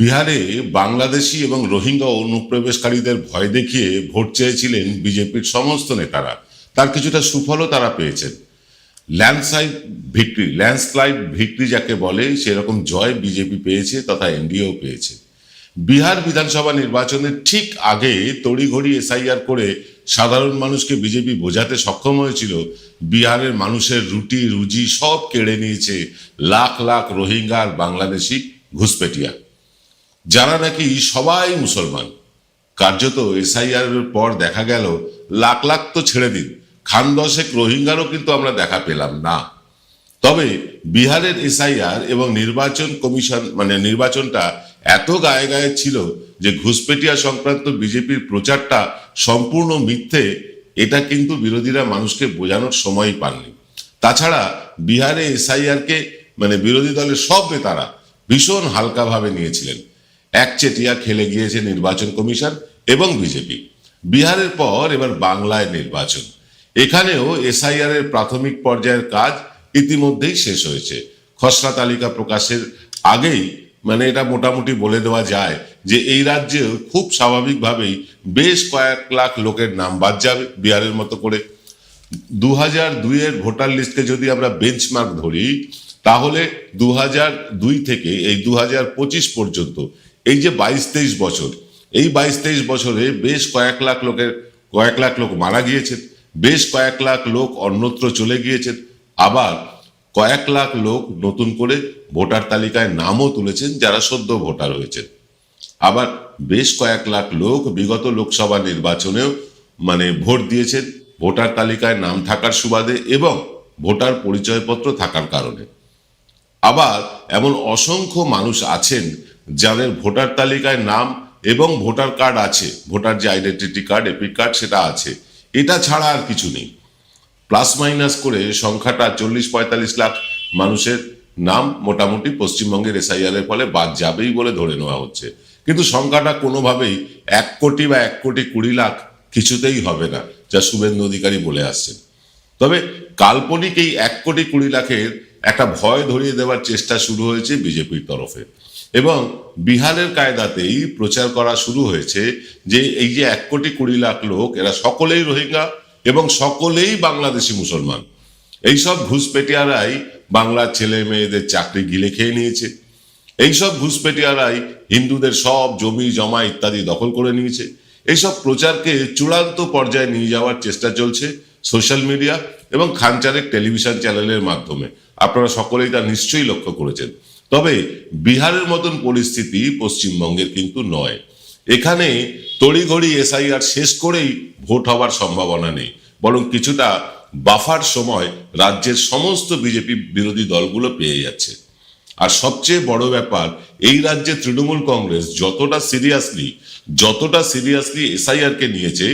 বিহারে বাংলাদেশি এবং রোহিঙ্গা অনুপ্রবেশকারীদের ভয় দেখিয়ে ভোট চেয়েছিলেন বিজেপির সমস্ত নেতারা। তার কিছুটা সুফলও তারা পেয়েছেন। ল্যান্ডস্লাইড ভিক্টরি ল্যান্ডস্লাইড ভিক্টরি যাকে বলে, সেরকম জয় বিজেপি পেয়েছে তথা এনডিএও পেয়েছে। বিহার বিধানসভা নির্বাচনের ঠিক আগে তড়িঘড়ি এসআইআর করে সাধারণ মানুষকে বিজেপি বোঝাতে সক্ষম হয়েছিল। বিহারের মানুষের রুটি, রুজি সব কেড়ে নিয়েছে লাখ লাখ রোহিঙ্গা আর বাংলাদেশি ঘুষপেটিয়া। যারা নাকি সবাই মুসলমান। কার্যত এসআইআর পর দেখা গেল, লাখ লাখ তো ছেড়ে দিন। খান দশেক রোহিঙ্গারও কিন্তু আমরা দেখা পেলাম না। তবে বিহারের এসআইআর এবং নির্বাচন কমিশন মানে নির্বাচনটা এত গায়ে গায়ে ছিল যে ঘুষপেটিয়া সংক্রান্ত বিজেপির প্রচারটা সম্পূর্ণ মিথ্যে, এটা কিন্তু বিরোধীরা মানুষকে বোঝানোর সময়ই পাননি। তাছাড়া বিহারে এসআইআর কে মানে বিরোধী দলের সব নেতারা ভীষণ হালকাভাবে নিয়েছিলেন। একচেটিয়া খেলে গিয়েছে নির্বাচন কমিশন এবং বিজেপি। বিহারের পর এবার বাংলায় নির্বাচন। এখানেও এসআইআর এর প্রাথমিক পর্যায়ের কাজ ইতিমধ্যেই শেষ হয়েছে। খসড়া তালিকা প্রকাশের আগেই মানে এটা মোটামুটি বলে দেওয়া যায় যে এই রাজ্যে খুব স্বাভাবিকভাবেই বেশ কয়েক লাখ লোকের নাম বাদ যাবে বিহারের মতো করে। দু হাজার দুইয়ের ভোটার লিস্টকে যদি আমরা বেঞ্চমার্ক ধরি, তাহলে দু হাজার দুই থেকে এই দু হাজার পঁচিশ পর্যন্ত এই যে বাইশ তেইশ বছর, এই বাইশ তেইশ বছরে বেশ কয়েক লাখ লোকের, কয়েক লাখ লোক মারা গিয়েছেন বেশ কয়েক লাখ লোক অন্যত্র চলে গিয়েছেন আবার কয়েক লাখ লোক নতুন করে ভোটার তালিকায় নামও তুলেছেন যারা সদ্য ভোটার হয়েছেন। আবার বেশ কয়েক লাখ লোক বিগত লোকসভা নির্বাচনেও মানে ভোট দিয়েছেন, ভোটার তালিকায় নাম থাকার সুবাদে এবং ভোটার পরিচয়পত্র থাকার কারণে। আবার এমন অসংখ্য মানুষ আছেন যাদের ভোটার তালিকায় নাম এবং ভোটার কার্ড আছে, ভোটার যে আইডেন্টিটি কার্ড এপিক কার্ড সেটা আছে। এটা ছাড়া আর কিছু নেই। প্লাস মাইনাস করে সংখ্যাটা চল্লিশ পঁয়তাল্লিশ লাখ মানুষের নাম মোটামুটি পশ্চিমবঙ্গের এসআইআর এর ফলে বাদ যাবেই বলে ধরে নেওয়া হচ্ছে। কিন্তু সংখ্যাটা কোনোভাবেই এক কোটি বা এক কোটি কুড়ি লাখ কিছুতেই হবে না, যা শুভেন্দু অধিকারী বলে আসছেন। তবে কাল্পনিক এই এক কোটি কুড়ি লাখের একটা ভয় ধরিয়ে দেওয়ার চেষ্টা শুরু হয়েছে বিজেপির তরফে। এবং বিহারের কায়দাতেই প্রচার করা শুরু হয়েছে যে এই যে এক কোটি কুড়ি লাখ লোক, এরা সকলেই রোহিঙ্গা এবং সকলেই বাংলাদেশি মুসলমান। এইসব ঘুষপেটিয়ারাই বাংলার ছেলে মেয়েদের চাকরি গিলে খেয়ে নিয়েছে। এইসব ঘুষপেটিয়ারাই হিন্দুদের সব জমি, জমা ইত্যাদি দখল করে নিয়েছে। এইসব প্রচারকে চূড়ান্ত পর্যায়ে নিয়ে যাওয়ার চেষ্টা চলছে সোশ্যাল মিডিয়া এবং খানচারেক টেলিভিশন চ্যানেলের মাধ্যমে। আপনারা সকলেই তা নিশ্চয়ই লক্ষ্য করেছেন। তবে বিহারের মতন পরিস্থিতি পশ্চিমবঙ্গের কিন্তু নয়। এখানে তড়িঘড়ি এসআইআর শেষ করেই ভোট হওয়ার সম্ভাবনা নেই। বরং কিছুটা বাফার সময় রাজ্যের সমস্ত বিজেপি বিরোধী দলগুলো পেয়ে যাচ্ছে। আর সবচেয়ে বড় ব্যাপার, এই রাজ্যে তৃণমূল কংগ্রেস যতটা সিরিয়াসলি যতটা সিরিয়াসলি এসআইআর কে নিয়েছে,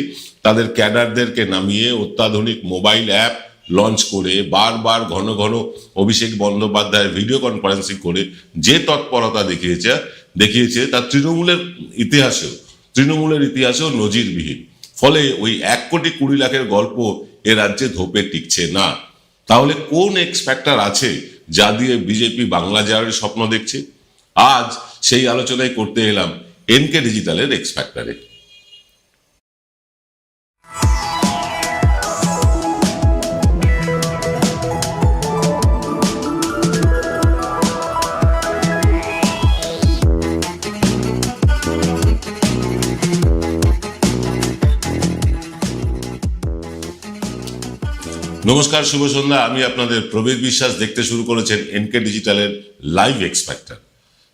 তাদের ক্যাডারদেরকে নামিয়ে অত্যাধুনিক মোবাইল অ্যাপ লঞ্চ করে, বারবার ঘন ঘন অভিষেক বন্দ্যোপাধ্যায়ের ভিডিও কনফারেন্সিং করে যে তৎপরতা দেখিয়েছে দেখিয়েছে তা তৃণমূলের ইতিহাসেও তৃণমূলের ইতিহাসেও নজিরবিহীন। ফলে ওই এক কোটি কুড়ি লাখের গল্প এ রাজ্যে ধোপে টিকছে না। তাহলে কোন এক্স ফ্যাক্টর আছে যা দিয়ে বিজেপি বাংলা যাওয়ার স্বপ্ন দেখছে? আজ সেই আলোচনায় করতে এলাম এনকে ডিজিটালের এক্স ফ্যাক্টরে নমস্কার, শুভ সন্ধ্যা। আমি আপনাদের প্রবীর বিশ্বাস দেখতে শুরু করেছেন এনকে ডিজিটালের লাইভ এক্সপেক্টার।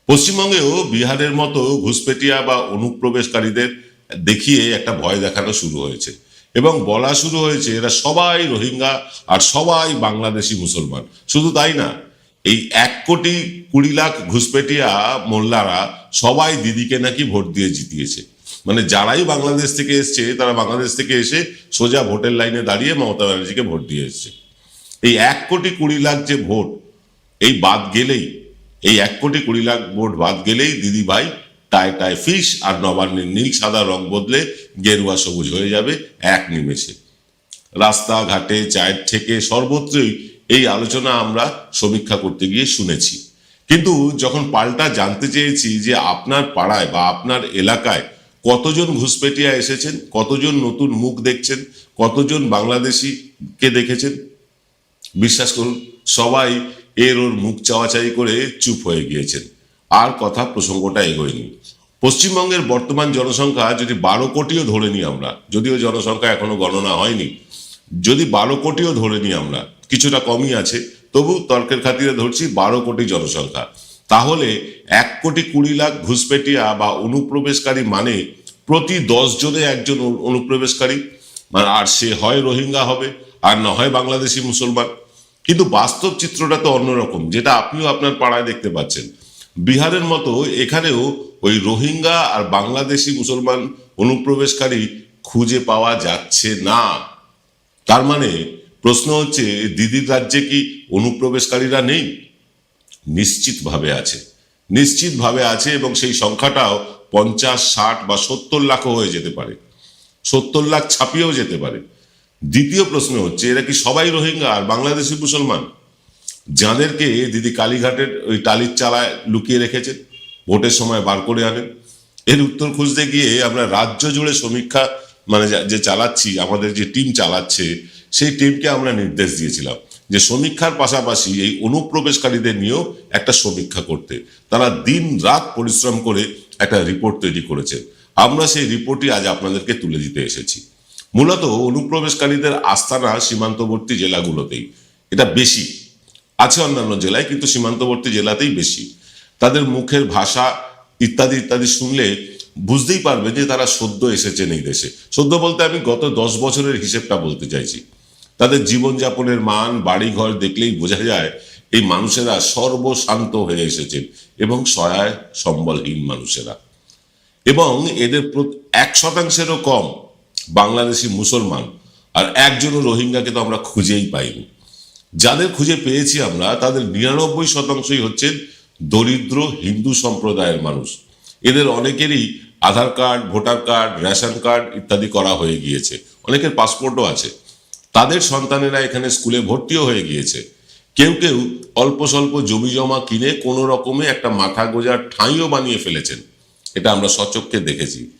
পশ্চিমবঙ্গেও বিহারের মতো ঘুষপেটিয়া বা অনুপ্রবেশকারীদের দেখিয়ে একটা ভয় দেখানো শুরু হয়েছে। এবং বলা শুরু হয়েছে, এরা সবাই রোহিঙ্গা আর সবাই বাংলাদেশি মুসলমান। শুধু তাই না, এই এক কোটি কুড়ি লাখ ঘুষপেটিয়া মোল্লারা সবাই দিদিকে নাকি ভোট দিয়ে জিতিয়েছে। মানে যারাই বাংলাদেশ থেকে এসছে, তারা বাংলাদেশ থেকে এসে সোজা ভোটের লাইনে দাঁড়িয়ে মমতা ব্যানার্জিকে ভোট দিয়ে এসছে। এই এক কোটি কুড়ি লাখ যে ভোট, এই বাদ গেলেই, এই এক কোটি কুড়ি লাখ ভোট বাদ গেলেই দিদি ভাই টায় টায় ফিস আর নবান্নের নীল সাদা রং বদলে গেরুয়া সবুজ হয়ে যাবে এক নিমেষে। রাস্তাঘাটে, চায়ের থেকে সর্বত্রই এই আলোচনা আমরা সমীক্ষা করতে গিয়ে শুনেছি। কিন্তু যখন পাল্টা জানতে চেয়েছি যে আপনার পাড়ায় বা আপনার এলাকায় কতজন ঘুষপেটিয়া এসেছেন, কতজন নতুন মুখ দেখছেন, কতজন বাংলাদেশিকে দেখেছেন? বিশ্বাস করুন, সবাই এর ওর মুখ চাওয়াচাই করে চুপ হয়ে গিয়েছেন। আর কথা প্রসঙ্গটা এগোয়নি। পশ্চিমবঙ্গের বর্তমান জনসংখ্যা যদি বারো কোটিও ধরে নিই আমরা, যদিও জনসংখ্যা এখনও গণনা হয়নি, যদি বারো কোটিও ধরে নিই আমরা, কিছুটা কমই আছে, তবু তর্কের খাতিরে ধরছি বারো কোটি জনসংখ্যা। তাহলে এক কোটি কুড়ি লাখ ঘুষপেটিয়া বা অনুপ্রবেশকারী মানে প্রতি দশ জনে একজন অনু- অনুপ্রবেশকারী। মানে আর সে হয় রোহিঙ্গা হবে, আর না হয় বাংলাদেশি মুসলমান। কিন্তু বাস্তব চিত্রটা তো অন্যরকম, যেটা আপনিও আপনার পাড়ায় দেখতে পাচ্ছেন। বিহারের মতো এখানেও ওই রোহিঙ্গা আর বাংলাদেশি মুসলমান অনুপ্রবেশকারী খুঁজে পাওয়া যাচ্ছে না। তার মানে প্রশ্ন হচ্ছে দিদির রাজ্যে কি অনুপ্রবেশকারীরা নেই? নিশ্চিতভাবে আছে। নিশ্চিতভাবে আছে এবং সেই সংখ্যাটাও পঞ্চাশ, ষাট বা সত্তর লাখও হয়ে যেতে পারে। সত্তর লাখ ছাপিয়েও যেতে পারে। দ্বিতীয় প্রশ্ন হচ্ছে, এরা কি সবাই রোহিঙ্গা আর বাংলাদেশি মুসলমান? যাদেরকে দিদি কালীঘাটের ওই টালির চালায় লুকিয়ে রেখেছেন, ভোটের সময় বার করে আনেন। এর উত্তর খুঁজতে গিয়ে আমরা রাজ্য জুড়ে সমীক্ষা মানে যে চালাচ্ছি, আমাদের যে টিম চালাচ্ছে, সেই টিমকে আমরা নির্দেশ দিয়েছিলাম। যে সমীক্ষার পাশাপাশি এই অনুপ্রবেশকারীদের নিয়েও একটা সমীক্ষা করতে। তারা দিন রাত পরিশ্রম করে একটা রিপোর্ট তৈরি করেছে। আমরা সেই রিপোর্টই আজ আপনাদেরকে তুলে দিতে এসেছি। মূলত অনুপ্রবেশকারীদের আস্থানা সীমান্তবর্তী জেলাগুলোতেই। এটা বেশি। আছে অন্যান্য জেলায়, কিন্তু সীমান্তবর্তী জেলাতেই বেশি। তাদের মুখের ভাষা ইত্যাদি ইত্যাদি শুনলে বুঝতেই পারবে যে তারা সদ্য এসেছেন এই দেশে। সদ্য বলতে আমি গত দশ বছরের হিসেবটা বলতে চাইছি। তাদের জীবনযাপনের মান, বাড়িঘর দেখলেই বোঝা যায় এই মানুষেরা সর্বশান্ত হয়ে এসেছেন এবং সহায়, সম্বলহীন মানুষেরা। এবং এদের এক শতাংশেরও কম বাংলাদেশি মুসলমান আর একজনও রোহিঙ্গাকে তো আমরা খুঁজেই পাইনি। যাদের খুঁজে পেয়েছি আমরা, তাদের নিরানব্বই শতাংশই হচ্ছেন দরিদ্র হিন্দু সম্প্রদায়ের মানুষ। এদের অনেকেরই Aadhaar card, voter card, ration card ইত্যাদি করা হয়ে গিয়েছে। অনেকের পাসপোর্টও আছে। তাদের সন্তানেরা এখানে স্কুলে ভর্তিও হয়ে গিয়েছে। কেউ কেউ অল্প স্বল্প জমি জমা কিনে কোনো রকমে একটা মাথা গোজার ঠাঁইও বানিয়ে ফেলেছেন। এটা আমরা সচক্ষে দেখেছি।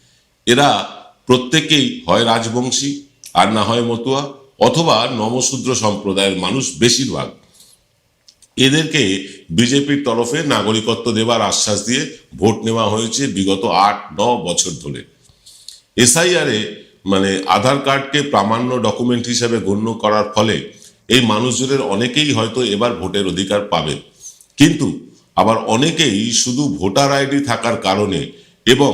এরা প্রত্যেকেই হয় রাজবংশী, আর না হয় মতুয়া, অথবা নমশূদ্র সম্প্রদায়ের মানুষ বেশিরভাগ। এদেরকে বিজেপির তরফে নাগরিকত্ব দেবার আশ্বাস দিয়ে ভোট নেওয়া হয়েছে বিগত আট, ন বছর ধরে। এসআইআরে মানে আধার কার্ডকে প্রামাণ্য ডকুমেন্ট হিসেবে গণ্য করার ফলে এই মানুষজনের অনেকেই হয়তো এবার ভোটের অধিকার পাবেন কিন্তু আবার অনেকেই শুধু ভোটার আইডি থাকার কারণে এবং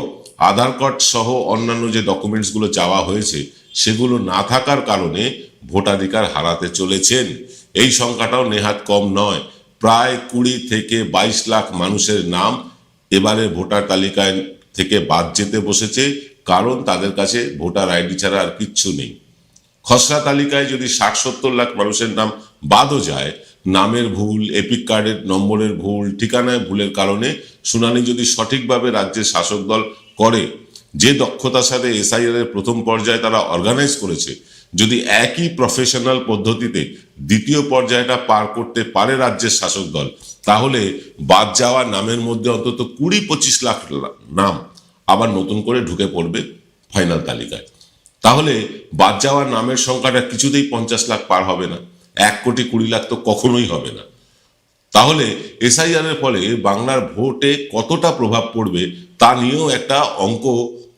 আধার কার্ড সহ অন্যান্য যে ডকুমেন্টসগুলো চাওয়া হয়েছে, সেগুলো না থাকার কারণে ভোটাধিকার হারাতে চলেছেন। এই সংখ্যাটাও নেহাত কম নয়। প্রায় কুড়ি থেকে বাইশ লাখ মানুষের নাম এবারে ভোটার তালিকায় থেকে বাদ যেতে বসেছে। কারণ তাদের কাছে ভোটার আইডি ছাড়া আর কিচ্ছু নেই। খসড়া তালিকায় যদি ষাট সত্তর লাখ মানুষের নাম বাদও যায়, নামের ভুল, এপিক কার্ডের নম্বরের ভুল, ঠিকানায় ভুলের কারণে শুনানি যদি সঠিকভাবে রাজ্যের শাসক দল করে, যে দক্ষতার সাথে এসআইআর এর প্রথম পর্যায়ে তারা অর্গানাইজ করেছে, যদি একই প্রফেশনাল পদ্ধতিতে দ্বিতীয় পর্যায়টা পার করতে পারে রাজ্যের শাসক দল, তাহলে বাদ যাওয়া নামের মধ্যে অন্তত কুড়ি পঁচিশ লাখ নাম আবার নতুন করে ঢুকে পড়বে ফাইনাল তালিকায়। তাহলে বাদ যাওয়ার নামের সংখ্যাটা কিছুতেই পঞ্চাশ লাখ পার হবে না। এক কোটি কুড়ি লাখ তো কখনোই হবে না। তাহলে এসআইআর এর ফলে বাংলার ভোটে কতটা প্রভাব পড়বে তা নিয়েও একটা অঙ্ক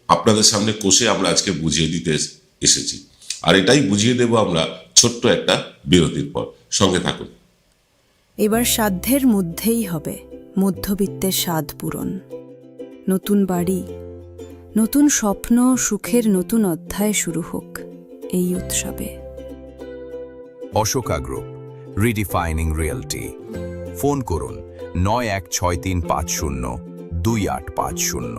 আপনাদের সামনে কষে আমরা আজকে বুঝিয়ে দিতে এসেছি। আর এটাই বুঝিয়ে দেব আমরা ছোট্ট একটা বিরতির পর। সঙ্গে থাকুন। এবার সাধ্যের মধ্যেই হবে। মধ্যবিত্তের স্বাদ পূরণ। নতুন বাড়ি, নতুন স্বপ্ন, সুখের নতুন অধ্যায় শুরু হোক এই উৎসবে। Ashoka group redefining reality phone করুন নয় এক ছয় তিন পাঁচ শূন্য দুই আট পাঁচ শূন্য।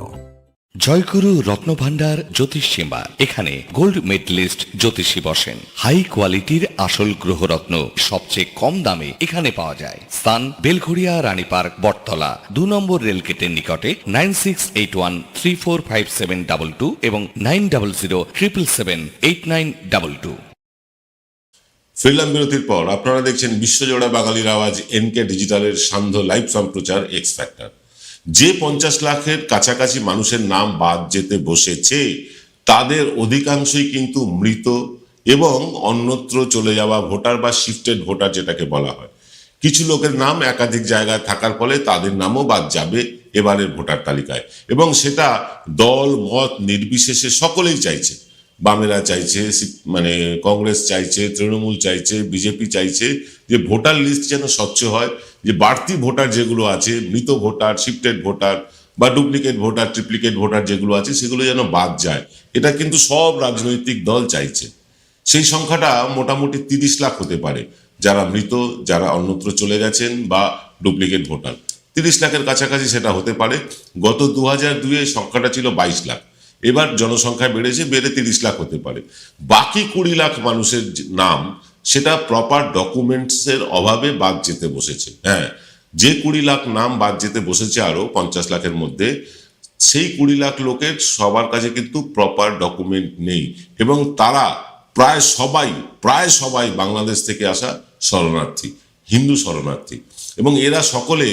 জয়গুরু রত্নভাণ্ডার জ্যোতিষ সীমা। এখানে গোল্ড মেডলিস্ট জ্যোতিষী বসেন। হাই কোয়ালিটির আসল গ্রহরত্ন সবচেয়ে কম দামে এখানে পাওয়া যায়। স্থান বেলঘড়িয়া রানী পার্ক, বটতলা। দু নম্বর রেলগেটের নিকটে nine six eight one three four five seven double two এবং nine double zero triple seven eight nine double two. ফিরলাম বিরতির পর, আপনারা দেখছেন বিশ্বজোড়া বাঙালির আওয়াজ, এনকে ডিজিটালের সান্ধ্য লাইভ সম্প্রচার এক্স ফ্যাক্টর যে পঞ্চাশ লাখের কাছাকাছি মানুষের নাম বাদ যেতে বসেছে, তাদের অধিকাংশই কিন্তু মৃত এবং অন্যত্র চলে যাওয়া ভোটার বা শিফটেড ভোটার যেটাকে বলা হয়। কিছু লোকের নাম একাধিক জায়গায় থাকার ফলে তাদের নামও বাদ যাবে এবারের ভোটার তালিকায়। এবং সেটা দল, মত নির্বিশেষে সকলেই চাইছে। বামেরা চাইছে মানে কংগ্রেস চাইছে, তৃণমূল চাইছে, বিজেপি চাইছে যে ভোটার লিস্ট যেন স্বচ্ছ হয়। যে বাড়তি ভোটার যেগুলো আছে, মৃত ভোটার শিফটেড ভোটার বা ডুপ্লিকেট ভোটার ট্রিপ্লিকেট ভোটার যেগুলো আছে, সেগুলো যেন বাদ যায়। এটা কিন্তু সব রাজনৈতিক দল চাইছে। সেই সংখ্যাটা মোটামুটি তিরিশ লাখ হতে পারে। যারা মৃত, যারা অন্যত্র চলে গেছেন বা ডুপ্লিকেট ভোটার। তিরিশ লাখের কাছাকাছি সেটা হতে পারে। গত দু হাজার দুয়ে সংখ্যাটা ছিল বাইশ লাখ। এবার জনসংখ্যা বেড়েছে, বেড়ে তিরিশ লাখ হতে পারে। বাকি কুড়ি লাখ মানুষের নাম সেটা প্রপার ডকুমেন্টসের অভাবে বাদ যেতে বসেছে। হ্যাঁ যে কুড়ি লাখ নাম বাদ যেতে বসেছে আরও পঞ্চাশ লাখের মধ্যে, সেই কুড়ি লাখ লোকের সবার কাছে কিন্তু প্রপার ডকুমেন্ট নেই এবং তারা প্রায় সবাই প্রায় সবাই বাংলাদেশ থেকে আসা শরণার্থী, হিন্দু শরণার্থী এবং এরা সকলে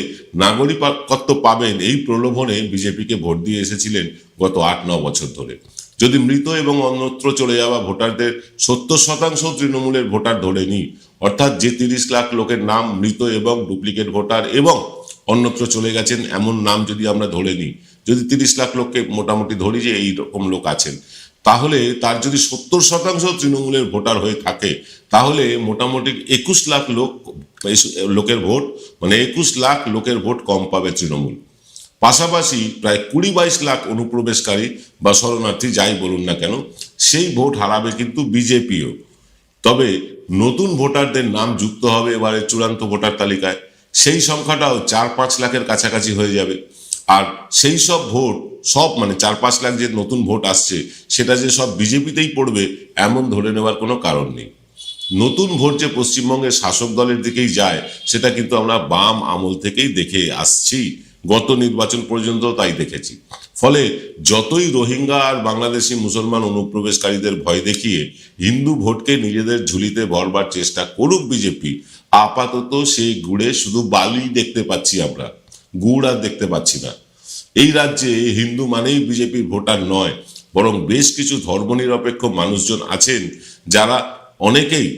নাগরিকত্ব পাবেন। এই প্রলোভনে বিজেপিকে ভোট দিয়ে এসেছিলেন গত আট, ন বছর ধরে। যদি মৃত এবং অন্যত্র চলে যাওয়া ভোটারদের সত্তর শতাংশ তৃণমূলের ভোটার ধরে নিই অর্থাৎ যে তিরিশ লাখ লোকের নাম মৃত এবং ডুপ্লিকেট ভোটার এবং অন্যত্র চলে গেছেন, এমন নাম যদি আমরা ধরে নিই, যদি তিরিশ লাখ লোককে মোটামুটি ধরি যে এই রকম লোক আছেন, তাহলে তার যদি সত্তর শতাংশ তৃণমূলের ভোটার হয়ে থাকে, তাহলে মোটামুটি একুশ লাখ লোক লোকের ভোট মানে একুশ লাখ লোকের ভোট কম পাবে তৃণমূল। পাশাপাশি প্রায় কুড়ি বাইশ লাখ অনুপ্রবেশকারী বা শরণার্থী যাই বলুন না কেন, সেই ভোট হারাবে কিন্তু বিজেপিও। তবে নতুন ভোটারদের নাম যুক্ত হবে এবারে চূড়ান্ত ভোটার তালিকায়। সেই সংখ্যাটাও চার পাঁচ লাখের কাছাকাছি হয়ে যাবে। আর সেই সব ভোট, সব মানে চার পাঁচ লাখ যে নতুন ভোট আসছে, সেটা যে সব বিজেপিতেই পড়বে, এমন ধরে নেওয়ার কোনো কারণ নেই। নতুন ভোট যে পশ্চিমবঙ্গের শাসক দলের দিকেই যায়, সেটা কিন্তু আমরা বাম আমল থেকেই দেখে আসছি। গত নির্বাচন পর্যন্ত তাই দেখেছি। ফলে যতই রোহিঙ্গা আর বাংলাদেশি মুসলমান অনুপ্রবেশকারীদের ভয় দেখিয়ে হিন্দু ভোটকে নিজেদের ঝুলিতে ভরবার চেষ্টা করুক বিজেপি, আপাতত সেই গুড়ে শুধু বালি দেখতে পাচ্ছি আমরা, গুড় আর দেখতে পাচ্ছি না। এই রাজ্যে হিন্দু মানেই বিজেপির ভোটার নয়, বরং বেশ কিছু ধর্মনিরপেক্ষ মানুষজন আছেন যারা অনেকেই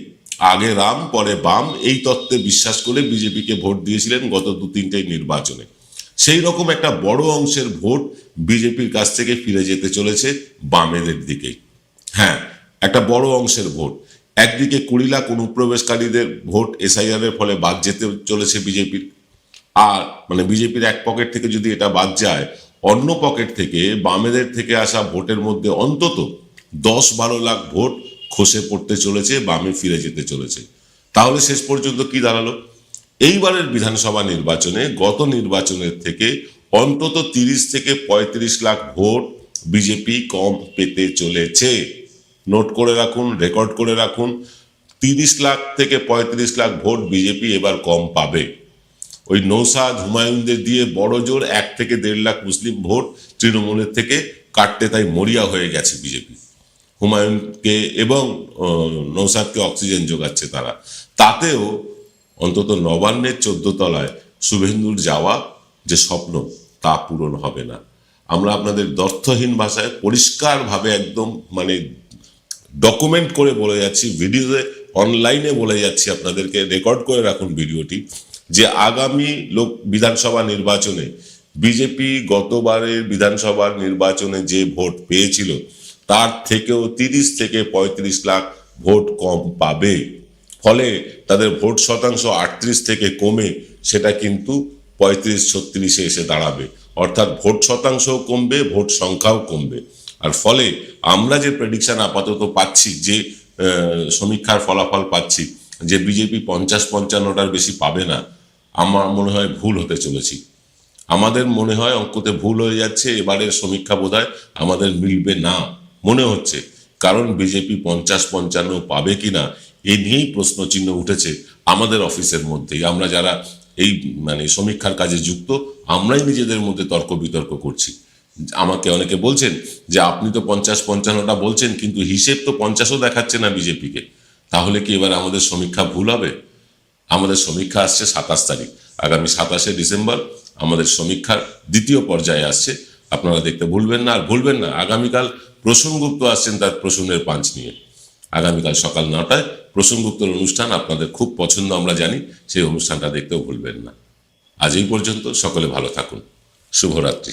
আগে রাম, পরে বাম এই তত্ত্বে বিশ্বাস করে বিজেপিকে ভোট দিয়েছিলেন গত দু তিনটে নির্বাচনে। সেই রকম একটা বড় অংশের ভোট বিজেপির কাছ থেকে ফিরে যেতে চলেছে বামেদের দিকে হ্যাঁ একটা বড় অংশের ভোট। একদিকে কুড়ি লাখ অনুপ্রবেশকারীদের ভোট এসআইআর এর ফলে বাদ যেতে চলেছে বিজেপির আর মানে বিজেপির এক পকেট থেকে যদি এটা বাদ যায়, অন্য পকেট থেকে বামেদের থেকে আসা ভোটের মধ্যে অন্তত দশ বারো লাখ ভোট খসে পড়তে চলেছে, বামে ফিরে যেতে চলেছে। তাহলে শেষ পর্যন্ত কি দাঁড়াল? এইবারের বিধানসভা নির্বাচনে গত নির্বাচনের থেকে অন্তত তিরিশ থেকে পঁয়ত্রিশ লাখ ভোট বিজেপি কম পেতে চলেছে। নোট করে রাখুন, রেকর্ড করে রাখুন, তিরিশ লাখ থেকে পঁয়ত্রিশ লাখ ভোট বিজেপি এবার কম পাবে। ওই নৌসাদ হুমায়ুনদের দিয়ে বড় জোর এক থেকে দেড় লাখ মুসলিম ভোট তৃণমূলের থেকে কাটতে তাই মরিয়া হয়ে গেছে বিজেপি হুমায়ুনকে এবং নৌসাদকে অক্সিজেন যোগাচ্ছে তারা। তাতেও অন্তত নবান্নের চোদ্দ তলায় শুভেন্দুর যাওয়া যে স্বপ্ন, তা পূরণ হবে না। আমরা আপনাদের দর্থহীন ভাষায় পরিষ্কারভাবে একদম মানে ডকুমেন্ট করে বলে যাচ্ছি ভিডিওতে অনলাইনে বলে যাচ্ছি আপনাদেরকে রেকর্ড করে রাখুন ভিডিওটি, যে আগামী লোক, বিধানসভা নির্বাচনে বিজেপি গতবারের বিধানসভার নির্বাচনে যে ভোট পেয়েছিল, তার থেকেও তিরিশ থেকে পঁয়ত্রিশ লাখ ভোট কম পাবে। ফলে তাদের ভোট শতাংশ আটত্রিশ থেকে কমে সেটা কিন্তু পঁয়ত্রিশ, ছত্রিশে এসে দাঁড়াবে। অর্থাৎ ভোট শতাংশও কমবে, ভোট সংখ্যাও কমবে। আর ফলে আমরা যে প্রেডিকশন আপাতত পাচ্ছি, যে সমীক্ষার ফলাফল পাচ্ছি, যে বিজেপি পঞ্চাশ পঞ্চান্নটার বেশি পাবে না, আমার মনে হয় ভুল হতে চলেছি। আমাদের মনে হয় অঙ্কতে ভুল হয়ে যাচ্ছে এবারের সমীক্ষা বোধহয় আমাদের মিলবে না, মনে হচ্ছে। কারণ বিজেপি পঞ্চাশ পঞ্চান্ন পাবে কিনা এ নিয়েই প্রশ্নচিহ্ন উঠেছে আমাদের অফিসের মধ্যেই। আমরা যারা এই মানে সমীক্ষার কাজে যুক্ত, আমরাই নিজেদের মধ্যে তর্ক বিতর্ক করছি। আমাকে অনেকে বলছেন যে, আপনি তো পঞ্চাশ পঞ্চান্নটা বলছেন, কিন্তু হিসেব তো পঞ্চাশও দেখাচ্ছে না বিজেপিকে। তাহলে কি এবার আমাদের সমীক্ষা ভুল হবে? আমাদের সমীক্ষা আসছে সাতাশ তারিখ। আগামী সাতাশে ডিসেম্বর আমাদের সমীক্ষার দ্বিতীয় পর্যায়ে আসছে। আপনারা দেখতে ভুলবেন না আর ভুলবেন না, আগামীকাল প্রসূন গুপ্ত আসছেন তার প্রসূনের পাঞ্চ নিয়ে। আগামীকাল সকাল নটায় প্রসূনগুপ্তর অনুষ্ঠান আপনাদের খুব পছন্দ, আমরা জানি, সেই অনুষ্ঠানটা দেখতেও ভুলবেন না। আজ এই পর্যন্ত, সকলে ভালো থাকুন। শুভরাত্রি।